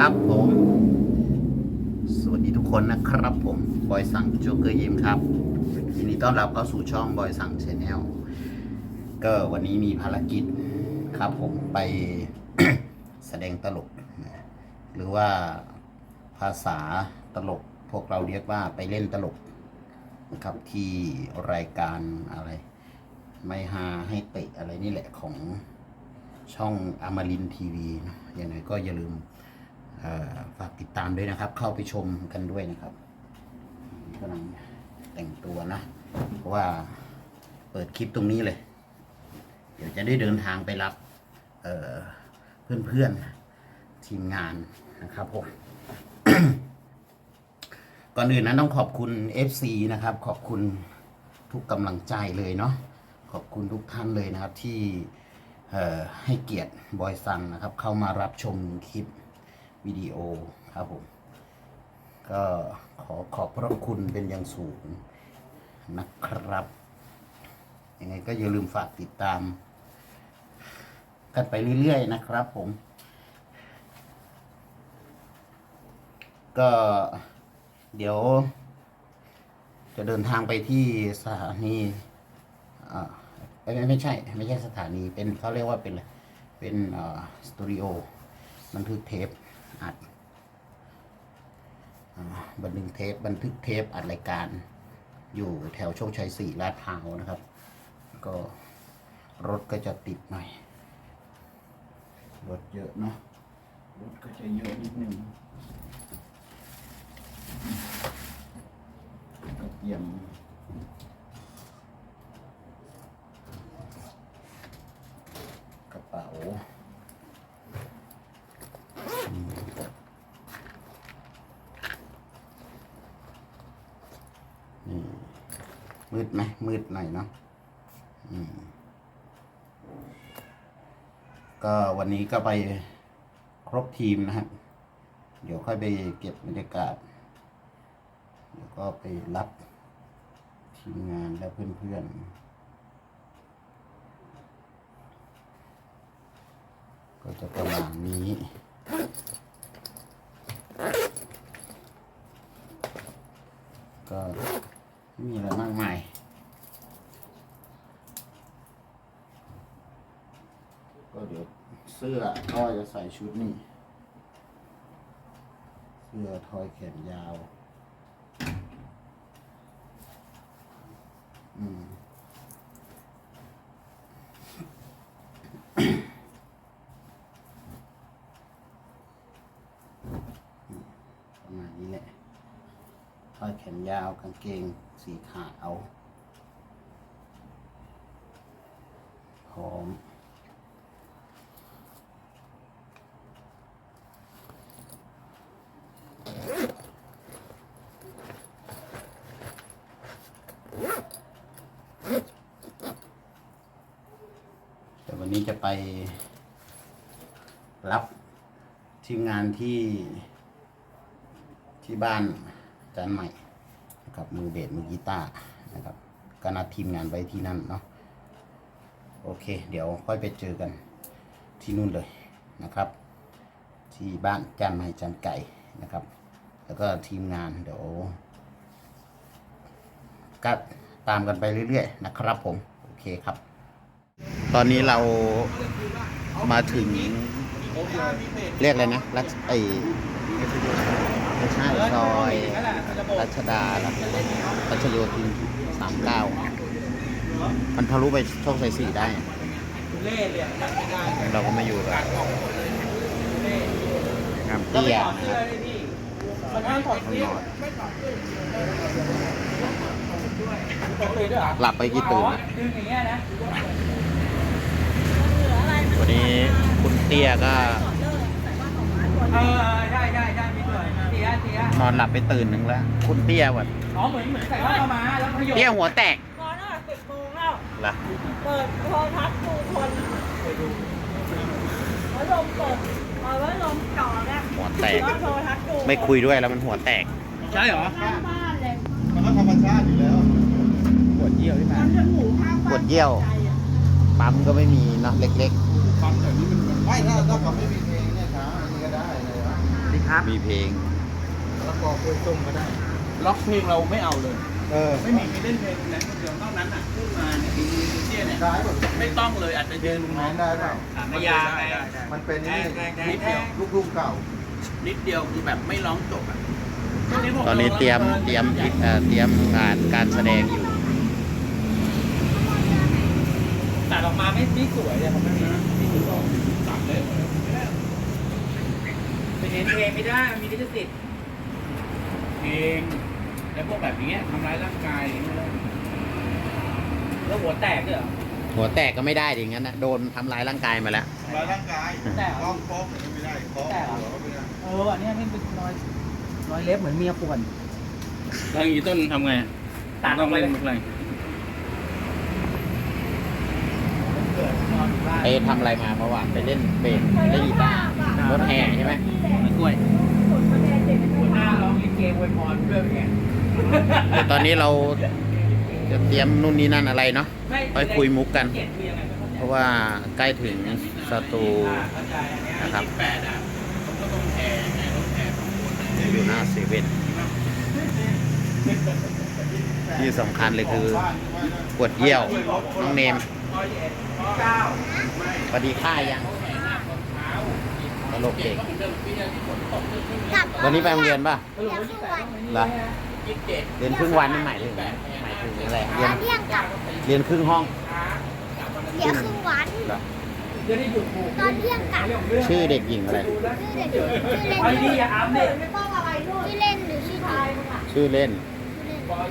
ครับผม สวัสดีทุกคนนะครับผม บอยสั่งโจ๊กเกอร์ยิมครับยินดีต้อนรับเข้าสู่ช่องบอยสั่งชาแนลก็วันนี้มีภารกิจครับผมไปแสดงตลก หรือว่าภาษาตลก พวกเราเรียกว่าไปเล่นตลกนะครับที่รายการอะไร ไม่ฮาให้เตะอะไรนี่แหละของช่องอมรินทีวีนะยังไงก็อย่าลืม ฝากติดตามด้วยนะครับ เข้าไปชมกันด้วยนะครับกำลังแต่งตัวนะ เพราะว่าเปิดคลิปตรงนี้เลย เดี๋ยวจะได้เดินทางไปรับเอ่อเพื่อนๆทีมงานนะครับผมก่อนอื่นนะต้องขอบคุณ FC นะครับ ขอบคุณทุกกำลังใจเลยเนาะขอบคุณทุกท่านเลยนะครับที่ให้เกียรติบอยซังนะครับ เข้ามารับชมคลิป วิดีโอครับผม ก็ขอขอบพระคุณเป็นอย่างสูงนะครับ ยังไงก็อย่าลืมฝากติดตาม กันไปเรื่อย ๆ นะครับผม ก็เดี๋ยว จะเดินทางไปที่สถานีอ่าไม่ไม่ใช่ ไม่ใช่สถานีเป็นเขาเรียกว่าเป็นอะไรเป็นอ่าสตูดิโอบันทึกเทป อัดอบันทึกเทปบันทึกเทปอัดรายการ อยู่แถวโชคชัยสี่ลาดพร้าวนะครับ ก็รถก็จะติดหน่อย รถเยอะเนาะรถก็จะเยอะนิดนึงก็เตรียมกระเป๋าอืมนี่ มืดไหมมืดหน่อยเนาะอืมก็วันนี้ก็ไปครบทีมนะครับ เดี๋ยวค่อยไปเก็บบรรยากาศ แล้วก็ไปรับทีมงานและเพื่อนๆ ก็จะประมาณนี้ก็ไม่มีอะไรมากมาย ก็เดี๋ เสื้อก็จะใส่ชุดนี้เสื้อทอยแขนยาว อืมประมาณนี้แหละทอดแขนยาวกางเกงสีขาวพร้อม แต่วันนี้จะไปรับ ที่ ที่บ้านอาจารย์ใหม่นะครับมือเบสมือกีตาร์นะครับก็นัดทีมงานไว้ที่นั่นเนาะโอเค เดี๋ยวค่อยไปเจอกันที่นู่นเลยนะครับ ที่บ้านจารย์ใหม่จารย์ไก่นะครับ แล้วก็ทีมงานเดี๋ยวก็ตามกันไปเรื่อยๆนะครับผม โอเคครับ ตอนนี้เรามาถึง เรียกอะไรนะรัชไอไม่ใช่ซอยรัชดาครับรัชโยธินสามเก้ามันทะลุไปโชคชัยสี่ได้เล่เหลี่ยมนั่งไม่ได้เราก็ไม่อยู่แล้วเล่ครับก็เตี้ไม่ยถอดเสื้อเลยพี่มันห้ามถอดเสื้อถอดเลยด้วยเหรอหลับไปกี่ตื่นนะดึงอย่างเงี้ยนะวันนี้คุณ เตี้ยก็ เออใช่ใช่ใช่มีด้วยเสียเสียนอนหลับไปตื่นหนึ่งแล้ว คุณเตี้ยแบบอ๋อเหมือนเหมือนใส่ผ้าขาวม้าแล้วพยศเตี้ยหัวแตกก่อนอะสิบโมงแล้ว ล่ะเปิดโทรทัศน์ดูคนพัดลมเปิดเอาไว้ลมจ่อเนี่ยหัวแตก แล้วโทรทัศน์ดูไม่คุยด้วยแล้วมันหัวแตกใช่เหรอ ข้างบ้านเลยมันก็ธรรมชาติอยู่แล้ว ปวดเยี่ยวที่มามันจะหมูข้างบ้านปวดเยี่ยวใจอะปั๊มก็ไม่มีเนาะเล็กฟังแบบนี้มัน ไม่ถ้าถ้าเขาไม่มีเพลงเนี่ยช้าอันนี้ก็ได้เลยนะไครับ มีเพลง แล้วก็คุยส้มก็ได้ ล็อกเพลงเราไม่เอาเลย เออไม่มีมีเล่นเพลงนั้นคนเดียวนอกนั้นอะขึ้นมาเนี่ยมีมีเชี่ยเนี่ยไม่ต้องเลยอาจจะยืนน้องได้เปล่าไม่ยากได้มันเป็นนี่นิดเดียวลูกลูกเก่านิดเดียวคือแบบไม่ร้องจบอะตอนนี้เตรียมเตรียมเอ่อเตรียมการการแสดงอยู่ ตัดออกมาไม่ไม่สวยเลยผมไม่มีนี่คือต้องตัดเลยเป็นเห็นเพลงไม่ได้มันมีลิขสิทธิ์เพลงแล้วพวกแบบนี้ทำร้ายร่างกายอย่างเงี้ยแล้วหัวแตกด้วยเหรอหัวแตกก็ไม่ได้ดิงั้นนะโดนทำร้ายร่างกายมาแล้วร้ายร่างกายแต่ฟ้องฟ้องไม่ได้ฟ้องหัวก็ไม่ได้เอออันนี้นี่เป็นรอยรอยเล็บเหมือนเมียป่วนแล้วอย่างนี้ต้นทำไงตัดออกไปเลย ไปทำอะไรมาเมื่อวานไปเล่นเบสเล่นกีตาร์รถแห่ใช่ไหมกล้วยหัวหน้าร้องลิเกอวยพรด้วยไงแต่ตอนนี้เราจะเตรียมนู่นนี่นั่นอะไรเนาะไปคุยมุกกัน เพราะว่าใกล้ถึงสตูนะครับแปดอะผมก็ต้องแห่แห่รถแห่สองคนนะอยู่หน้าเซเว่นที่สำคัญเลยคือปวดเยี่ยว น้องเนม ร้อยเอ็ดร้อยเก้าไม่พอดีค่ายังแห่หน้าคนเท้าตลกเด็กก็เหมือนเดิมปีที่ฝนตกเดือนครึ่งวันนี้ไปโรงเรียนป่ะเออวันที่แปดเหรอยี่สิบเจ็ดเรียนครึ่งวันนี่หมายถึงหมายถึงอะไรเรียนเที่ยงกลับเรียนครึ่งห้องเดี๋ยวครึ่งวันเหรอเดี๋ยวได้หยุดผูกตอนเที่ยงกลับชื่อเด็กหญิงอะไรชื่อเด็กชื่อเล่นไอ้นี่อย่าอ้ำเนี่ยไม่ต้องอะไรด้วยชื่อเล่นหรือชื่อไทยชื่อเล่น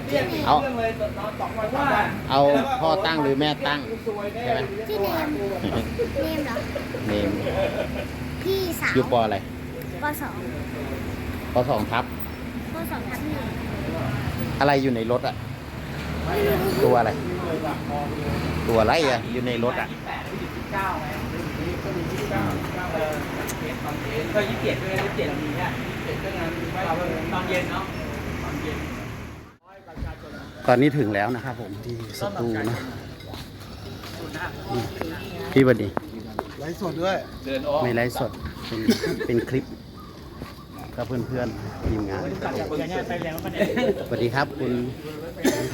เรียกเอาเรื่องเลยนอนสองวันว่าเอาพ่อตั้งหรือแม่ตั้งใช่ไหมชื่อเนมเนมเหรอเนมพี่สาวอยู่ปออะไรปสองปสองทับปสองทับหนึ่งอะไรอยู่ในรถอะตัวอะไร ตัวอะไรอะอยู่ในรถอะแปดยี่สิบเก้าไงก็มียี่สิบเก้าเออเทสตอนเทสก็ยี่สิบเจ็ดด้วยยี่สิบเจ็ดมีเนี่ยยี่สิบเจ็ดก็งานตอนเย็นเนาะตอนเย็น ตอนนี้ถึงแล้วนะครับผมที่สตูนะนี่พี่บัดดีไลฟ์สดด้วยเดินออกไม่ไลฟ์สดเป็นเป็นคลิปกับเพื่อนๆทีมงานสวัสดีครับคุณ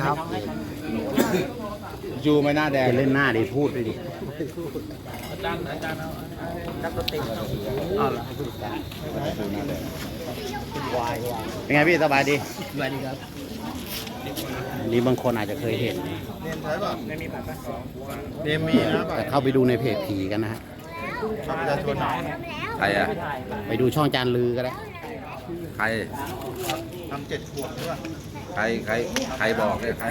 ครับยูไม่น่าแดงจะเล่นหน้าดิพูดด้วยดิอาจารย์อาจารย์เอานักดนตรีอ๋อเหรอเป็นไงพี่สบายดีสวัสดีครับ นี่บางคนอาจจะเคยเห็น เนมใช่ป่ะไม่มีบัตรสองเนมมีนะบัตแต่รเข้าไปดูในเพจผีกันนะฮะ บัตรประชาชนทำแล้วใครอะ ไปดูช่องจานลือก็ได้ ใคร ทำเจ็ดขวบด้วยใคร ใคร ใครบอกเนี่ยใคร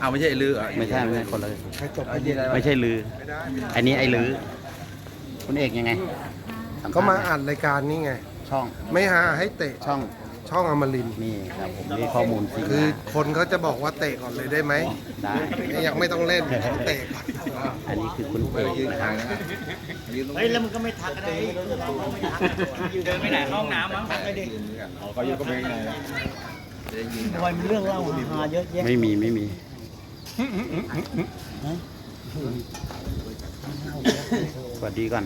เอาไม่ใช่ลือเหรอไม่ใช่ไม่ใช่คนละใครจบเอายี่อะไรวะไม่ใช่ลือ ไม่ได้อันนี้ไอ้ลือ คุณเอกยังไงสัภษณ์ก็มาอัดรายการนี่ไง ช่อง ไม่หาให้เตะช่อง ช่องอมรินทร์นี่ครับผมนี่ข้อมูลจริงคือนะคนเขาจะบอกว่าเตะก่อนเลยได้ไหมได้ยังไม่ต้องเล่นเตะก่อนอันนี้คือคุณเอกยืนนะคทารังบนะยืนตรงเฮ้ยแล้วมึงก็ไม่ทักอะไรเดินไปไหนห้องน้ำมั้งไม่ได้อ๋อเขาอยู่ก็ไม่ไงจะยิงวันเรื่องเล่าฮาเยอะแยะไม่มีไม่มีสวัสดีก่อน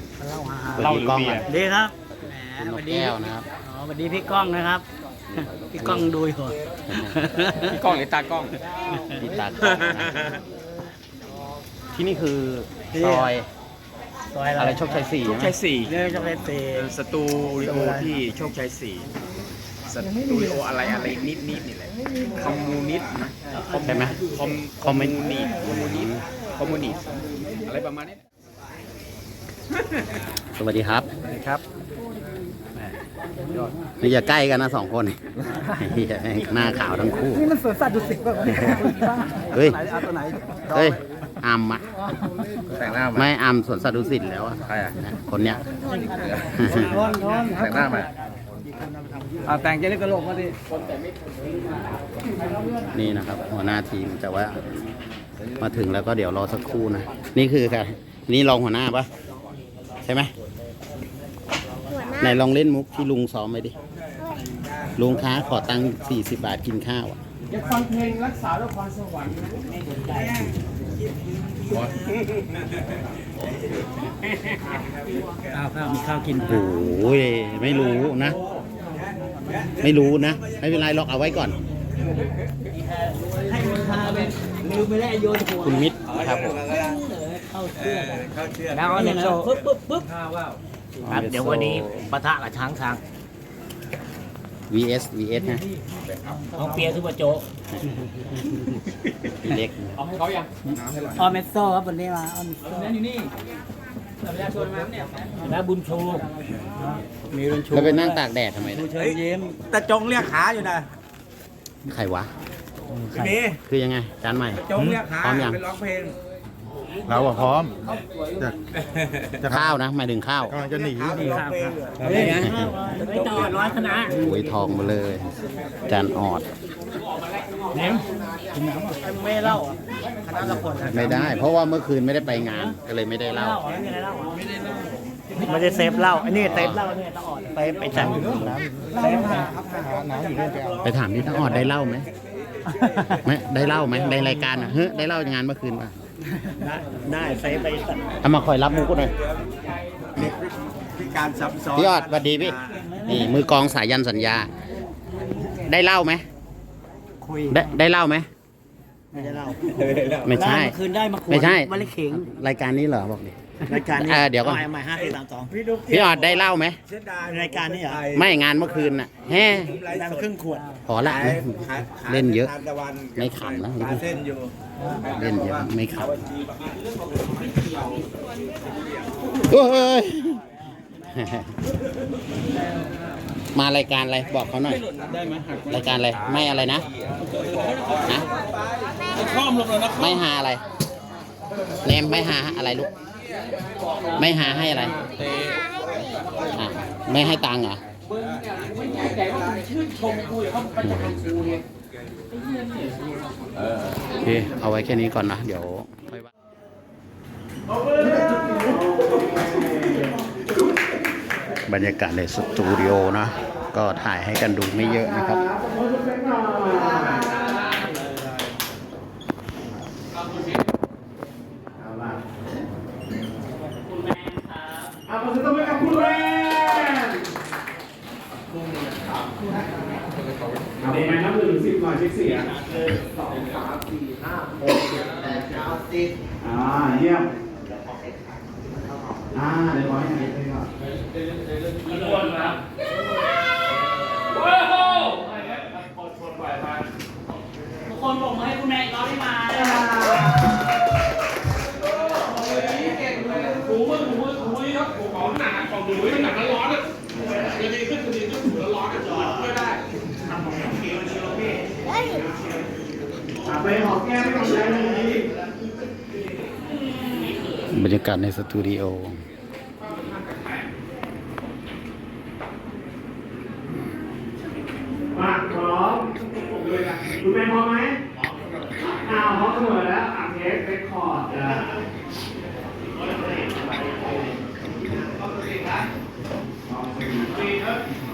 สวัสดีกล้องก่อนดีครับแหมคุณนสวักสดีแก้วนะครับอ๋อสวัสดีพี่ก้องนะครับ พี่ก้องดูอยู่พี่กล้องหรือตากล้องพี่ตากล้องนะที่นี่คือซอยซอยอะไรโชคชัยสี่โชคใช่ไหมชัยสี่เรื่องจะเป็นเตะ สตูดิโอที่โชคชัยสี่สตูดิโออะไรอะไรนิดนิดนี่แหละคอมมูนิสต์นะใช่ไหมคอมคอมเมนต์มูนิสต์คอมมูนิสต์คอมมูนิสต์อะไรประมาณนี้ สวัสดีครับ ครับ นี่อย่าใกล้กันนะสองคนเหี้ยหน้าขาวทั้งคู่ นี่มันสวนสัตว์ดุสิตป่ะเฮ้ยเอาตัวไหนเฮ้ยอัมอะแต่งหน้ามาไม่อัมสวนสัตว์ดุสิตแล้วอะใครอะนะคนเนี้ยร้อนร้อนแต่งหน้ามาเอาแต่งเจนี่กระโหลกมาดินี่นะครับ หัวหน้าทีมแต่ว่า มาถึงแล้วก็เดี๋ยวรอสักครู่นะ นี่คือใครนี่รองหัวหน้าปะใช่ไหมหัวหน้า ไหนลองเล่นมุกที่ลุงซ้อมไปดิ ลุงค้าขอตังค์สี่สิบบาทกินข้าวอะอยากฟังเพลงรักษาด้วยพรสวรรค์ข้าวข้าวมีข้าวกินโอ้ยไม่รู้นะ ไม่รู้นะ ไม่เป็นไรหรอกเอาไว้ก่อน ให้มันพาไปลืมไปแล้วโยนหัวคุณมิตรครับผมเข้าเสื้อแล้วเอาเนี่ยโซ่ปึ๊บปึ๊บปึ๊บ ครับเดี๋ยววันนี้ปะทะกับช้างทาง VS VS นะน้องเปียซุปเปอร์โจ๊กพี่เล็กเอาให้เขายังออเมสโซ่ครับวันนี้มาออเมสโซ่นั่นอยู่นี่แต่ประชาชนมาเนี่ยแล้วบุญชูมีบุญชูแล้วไปนั่งตากแดดทำไมชูนะเชิญยิ้มตะจงเรียกขาอยู่นะใครวะนี่คือยังไงจานใหม่จงเรียกขาพร้อมยังเป็นร้องเพลง เราอะพร้อมข้าวนะหมายถึงข้าวกำลังจะหนีขาเป็นร้องเพลงอยู่เฮ้ยไม่ต่อร้อยคณะหวยทองมาเลย จานออดแหนมไม่เล่าคณะละคนไม่ได้ เพราะว่าเมื่อคืนไม่ได้ไปงานก็เลยไม่ได้เล่าไม่ได้เล่าไม่ได้เซฟเหล้าอันนี้เซฟเหล้าเนี่ยต้องออดไปไปจัดเซฟหาไปถามที่ทั้งออดได้เล่าไหมไม่ได้เล่าไหมในรายการอะเฮ้ยได้เล่างานเมื่อคืนป่ะ ได้ได้เซฟไปจัดเอามาคอยรับมุกกูหน่อยพิการซับซ้อนพี่ยอดสวัสดีพี่ นี่มือกองสายันสัญญา ได้เล่าไหมคุยได้ได้เล่าไหม ไม่ได้เล่าไม่ใช่ด้เมื่อคืนได้มาขวดไม่ใช่ วันละเข่งรายการนี้เหรอบอกดิ รายการนี้เออเดี๋ยวก่อน ใหม่ใหม่ห้าสี่สามสอง พี่ออดได้เล่าไหม เสียดายรายการนี้เหรอ ไม่งานเมื่อคืนน่ะแฮ่ได้มาครึ่งขวด พอละ ขายขายขายเล่นเยอะทานตะวันไม่ขำนะปลาเส้นอยู่เล่นเยอะไม่ขับโอ้ย มารายการอะไรบอกเขาหน่อย รายการอะไรไม่อะไรนะนะไม่หาอะไร เนมไม่หาอะไรลูก ไม่หาให้อะไรอะไม่ให้ตังค์เหรอโอเคเอาไว้แค่นี้ก่อนนะ เดี๋ยวค่อยว่าบรรยากาศในสตูดิโอนะ ก็ถ่ายให้กันดูไม่เยอะนะครับ ไม่เสียหนึ่งสองสามสี่ห้าหกเจ็ดแปดเก้าสิบอ่าเยี่ยมอ่าเดี๋ยวขอให้ บรรยากาศในสตูดิโอ มาพร้อมคุณแม่พร้อมไหมอ้าวพร้อมเสมอแล้วอะเทคเรคคอร์ดอะ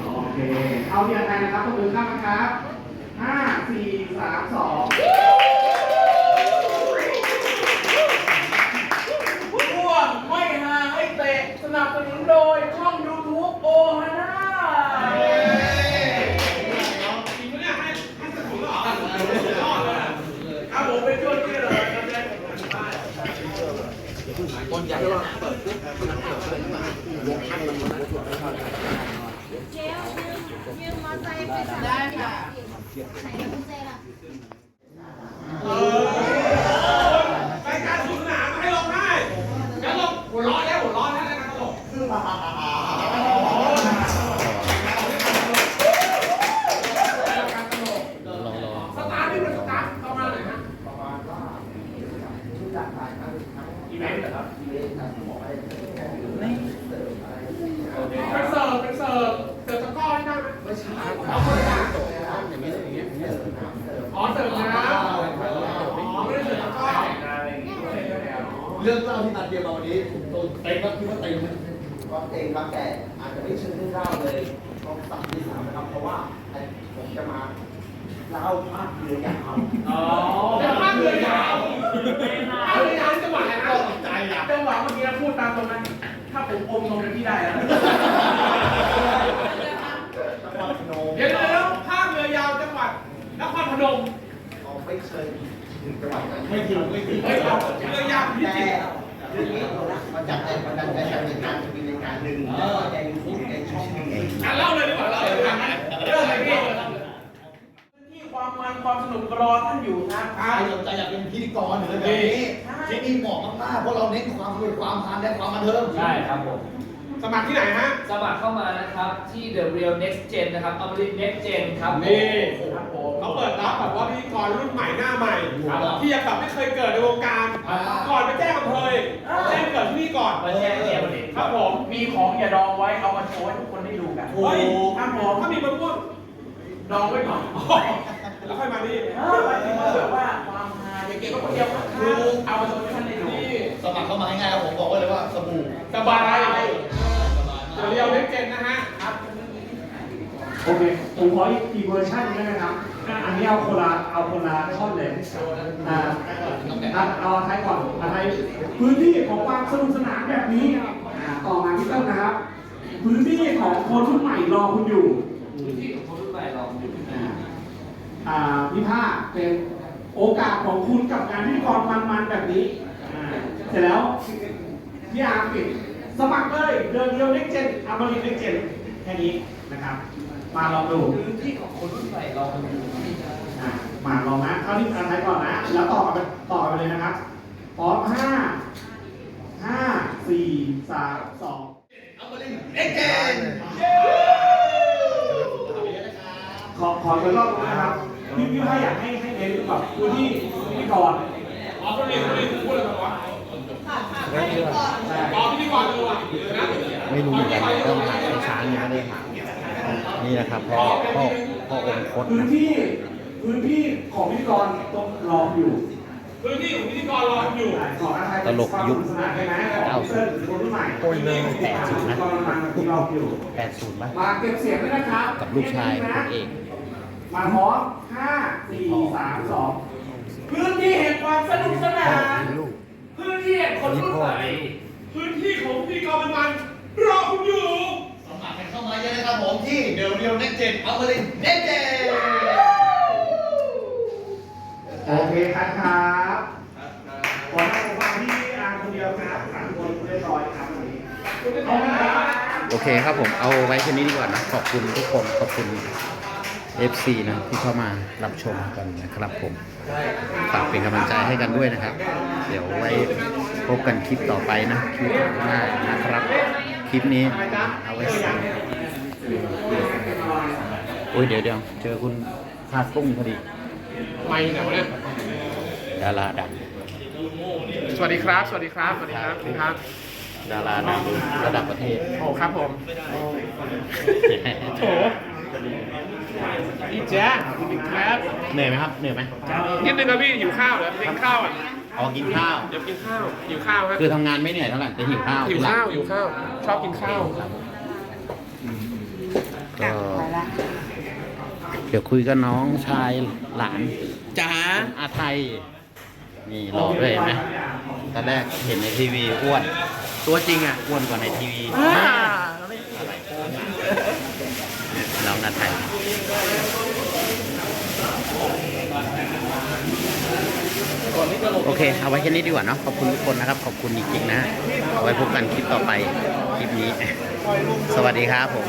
โอเค เอาเพียงไทยนะครับต้องมือข้างนะครับห้าสี่สามสอง ร่วมไม่หาให้เตะสนับสนุนโดยช่อง YouTube โอฮาน่า ครับผมเป็นช่วงที่เลย เจล ยืมยืมมอเตอร์ไซค์ไปสั่งได้ค่ะไหนกุญแจล่ะ รายการสนุกสนานให้ลงให้แล้วลงหัวร้อนแล้วหัวร้อนแล้วรายการตลกสตาร์ทนี่มันสตาร์ทประมาณไหนฮะอีเวนต์เหรอครับเป็นเสิร์ฟเป็นเสิร์ฟเสิร์ฟตะกร้อให้ได้ไหมไม่ใช่เอาคนละอ๋อเสิร์ฟน้ำอ๋อไม่ได้เสิร์ฟตะกร้อ เรื่องเล่าที่นัดเดียวมาวันนี้ตัวเต็งก็คิดว่าเต็งนะก็เต็งครับแต่อาจจะไม่เชิงเรื่องเล่าเลยต้องสับที่สามนะครับ เพราะว่าผมจะมาเล่าภาพเรือยาว อ๋อแต่ภาพเรือยาวภาพเรือยาวจังหวะอะไรนะใจอะจังหวะเมื่อกี้พูดตามตรงนั้น ถ้าผมอมตรงนั้นพี่ได้แล้วจังหวัดพนมเดี๋ยวดมเราไม่เคยถึงจังหวัดนั้นไม่ถึงไม่ถึงเฮ้ยเอาเรื่องยากที่แต่จริงเรื่องนี้มาจากแรงบันดาลใจจากเหตุการณ์มีรายการหนึ่งแล้วก็แกยูทูบแกช่องหนึ่งอะเล่าเลยดีกว่าเล่าเลยดีกว่าเรื่องอะไรพี่ที่ความมันความสนุกรอท่านอยู่นะคใครรับสนใจอยากเป็นพิธีกรหรืออะไรแบบนี้ ที่นี่เหมาะมากๆ เพราะเราเน้นความสนุกความฮาและความบันเทิงใช่ครับผม สมัครที่ไหนฮะ สมัครเข้ามานะครับที่ The Real Next Gen นะครับอมริน Next Gen ครับผมนี่ ครับผม เขาเปิดรับแบบว่าพิธีกรรุ่นใหม่หน้าใหม่ที่ยังแบบไม่เคยเกิดในวงการก่อนไปแจ้งอำเภอแจ้งเกิดที่นี่ก่อน มาแชร์เกียร์เลยครับผมมีของอย่าดองไว้เอามาโชว์ให้ทุกคนได้ดูกัน เฮ้ยครับผม ถ้ามีมะม่วงดองไว้ก่อนแล้วค่อยมานี่ เออหมายถึงว่าแบบว่าความฮาอย่าเก็บไว้คนเดียวครับเอามาโชว์ให้ท่านได้ดูสมัครเข้ามาง่ายๆผมบอกไว้เลยว่าสบู่สบายเรียวเล็กเจนนะฮะโอเค ผมขออีกอีกเวอร์ชันนึงนะครับ อันนี้เอาคนละเอาคนละท่อนเลยอ่าอะเอาไทยก่อนเอาไทยพื้นที่ของความสนุกสนานแบบนี้อ่าต่อมาพี่เต้นนะครับ พื้นที่ของคนรุ่นใหม่รอคุณอยู่ พื้นที่ของคนรุ่นใหม่ลองดูอ่าอ่าพี่ภาคเป็น โอกาสของคุณกับการพิธีกรมันๆแบบนี้อ่าเสร็จแล้วพี่อาร์มปิดสมัครเลยเดินเดียวเล็กเจนอามาริเล็กเจนแค่นี้นะครับ มาลองดูพื้นที่ของคนรุ่นใหม่ลองดูอะมาลองนะเข้าที่การใช้ก่อนนะ แล้วต่อกันไปต่อกันไปเลยนะครับพร้อมห้าห้าสี่สามสองเอ็กเจนขอขออีกรอบนะครับ พี่พี่ให้อยากให้ให้เน้นแบบพื้นที่พิธีกรอ๋อคนนี้คนนี้พูดอะไรกันวะอ๋อพิธีกรเลยว่ะเดี๋ยวะไม่รู้เหมือนกันต้องหาไอ้ช้างยังไม่ได้หานี่นะครับพ่อพ่อพ่อองค์คตพื้นที่พื้นที่ของพิธีกรต้องรออยู่พื้นที่ของพิธีกรรออยู่ตลกยุคสนานได้ไหมของเส้นคนรุ่นใหม่ต้นเริ่มแปดสิบนะพิธีกรนที่รออยู่แปดศูนย์ป่ะมาเก็บเสียงด้วยนะครับกับลูกชายคุณเอก มาพร้อมห้าสี่สามสองพื้นที่แห่งความสนุกสนาน พื้นที่แห่งคนรุ่นใหม่พื้นที่ของพิธีกรมันรอคุณอยู่ สมัครกันเข้ามาเยอะนะครับผมที่เดลเรียวเน็กเจนเอามาเลยเน็กเจนโอเคครับครับขอให้ผมฟังที่อาร์คนเดียวครับสามคนเรียบร้อยครับวันนี้เอาละครับ โอเคครับผมเอาไว้แค่นี้ดีกว่านะ ขอบคุณทุกคน ขอบคุณ FC นะที่เข้ามารับชมกันนะครับผมฝากเป็นกำลังใจให้กันด้วยนะครับ เดี๋ยวไว้พบกันคลิปต่อไปนะคลิปหน้านะครับ คลิปนี้เอาไว้ใส่โอ้ยเดี๋ยวเดี๋ยวเจอคุณคาตุ้งพอดีไม่ไหนวะเนี่ยดาราดังสวัสดีครับ สวัสดีครับ สวัสดีครับสวัสดีครับ ดาราดังระดับประเทศโอ้ครับผมโถ อีแจ๊คสวัสดีครับเหนื่อยไหมครับ เหนื่อยไหมนิดนึงครับพี่หิวข้าวเดี๋ยวกินข้าวอะออกกินข้าวเดี๋ยวกินข้าวหิวข้าวครับคือทำงานไม่เหนื่อยเท่าไหร่แต่หิวข้าวหิวข้าวหิวข้าวชอบกินข้าวก็เดี๋ยวคุยกับน้องชายหลานจ๋าอาไทยนี่หล่อด้วยเห็นไหมตอนแรกเห็นในทีวีอ้วน ตัวจริงอะอ้วนกว่าในทีวี นาไทยโอเค เอาไว้แค่นี้ดีกว่าเนาะขอบคุณทุกคนนะครับ ขอบคุณจริงๆนะ เอาไว้พบกันคลิปต่อไป คลิปนี้ สวัสดีครับผม